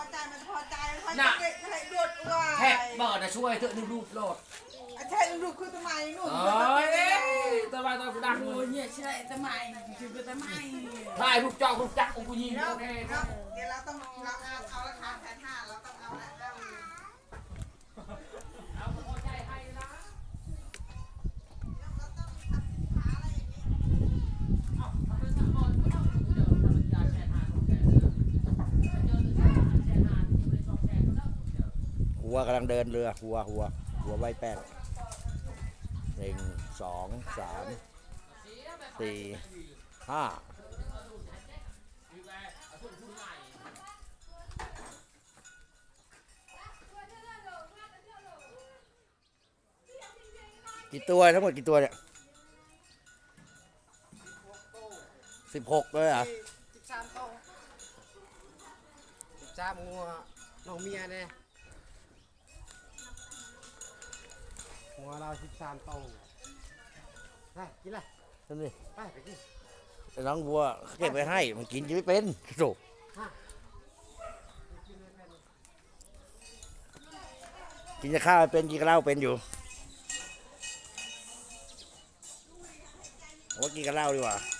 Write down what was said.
อใจมันพอใจมันพอใจน่ะเด็กอะไรดวดว่าแทกเบิดนะช่วยเถอะรูปโลดใช่ลูกคือทำไมนู่นเอ้ยตะวันตะดังโอ้ยเนี่ยใช่ทำไมคือทำไมถ่ายรูปจอกรูปจักรกูยิงเดี๋ยวกูแน่เดี๋ยวเดี๋ยวเราต้องเราเอาเอาราคาแสนห้าเราต้องเอาแล้วแล้ว เอาพอใจให้นะ เราต้องทำขาอะไรอย่างนี้ เอาทำเป็นสักคนก็ต้องเจอธรรมดาแชร์ทานของแกเจอแชร์ทานแชร์ทานที่ไม่ได้ชอบแชร์ก็แล้วเจอ หัวกำลังเดินเรือหัวหัวหัวไว้แป้งหนึ่งสองสามสี่ห้ากี่ตัวทั้งหมดกี่ตัวเนี่ยสิบหกเลยเหรอะสิบสามโตสิบสามงัวน้องเมียเนี่ย วเราสิบสามโตไปกินละนั่นนี่ไปไปกินไอ้น้องวัวเขาเก็บไว้ให้ มันกินจะไม่เป็นโถกินจะข้าวไม่เป็นกินกับเหล้าเป็นอยู่ว่ากินกับเหล้าดีกว่าเ